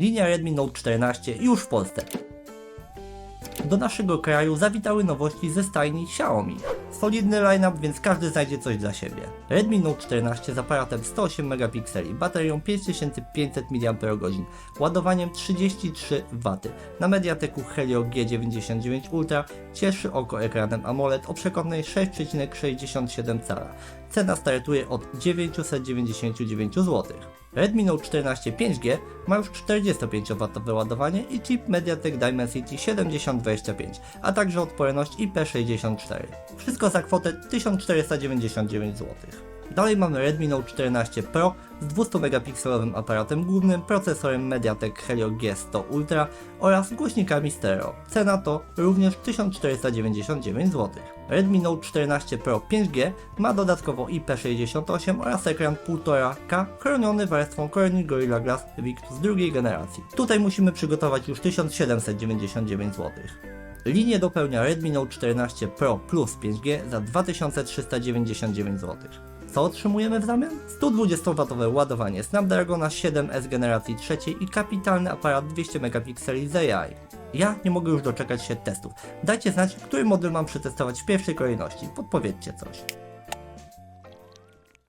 Linia Redmi Note 14 już w Polsce. Do naszego kraju zawitały nowości ze stajni Xiaomi. Solidny line-up, więc każdy znajdzie coś dla siebie. Redmi Note 14 z aparatem 108 megapikseli, baterią 5500 mAh, ładowaniem 33 W. Na Mediateku Helio G99 Ultra cieszy oko ekranem AMOLED o przekątnej 6,67 cala. Cena startuje od 999 zł. Redmi Note 14 5G ma już 45W ładowanie i chip MediaTek Dimensity 7025, a także odporność IP64. Wszystko za kwotę 1499 zł. Dalej mamy Redmi Note 14 Pro z 200 megapikselowym aparatem głównym, procesorem MediaTek Helio G100 Ultra oraz głośnikami stereo. Cena to również 1499 zł. Redmi Note 14 Pro 5G ma dodatkowo IP68 oraz ekran 1,5K chroniony warstwą Corning Gorilla Glass Victus drugiej generacji. Tutaj musimy przygotować już 1799 zł. Linię dopełnia Redmi Note 14 Pro Plus 5G za 2399 zł. Co otrzymujemy w zamian? 120W ładowanie Snapdragona 7S generacji trzeciej i kapitalny aparat 200 megapikseli z AI. Ja nie mogę już doczekać się testów. Dajcie znać, który model mam przetestować w pierwszej kolejności. Podpowiedzcie coś.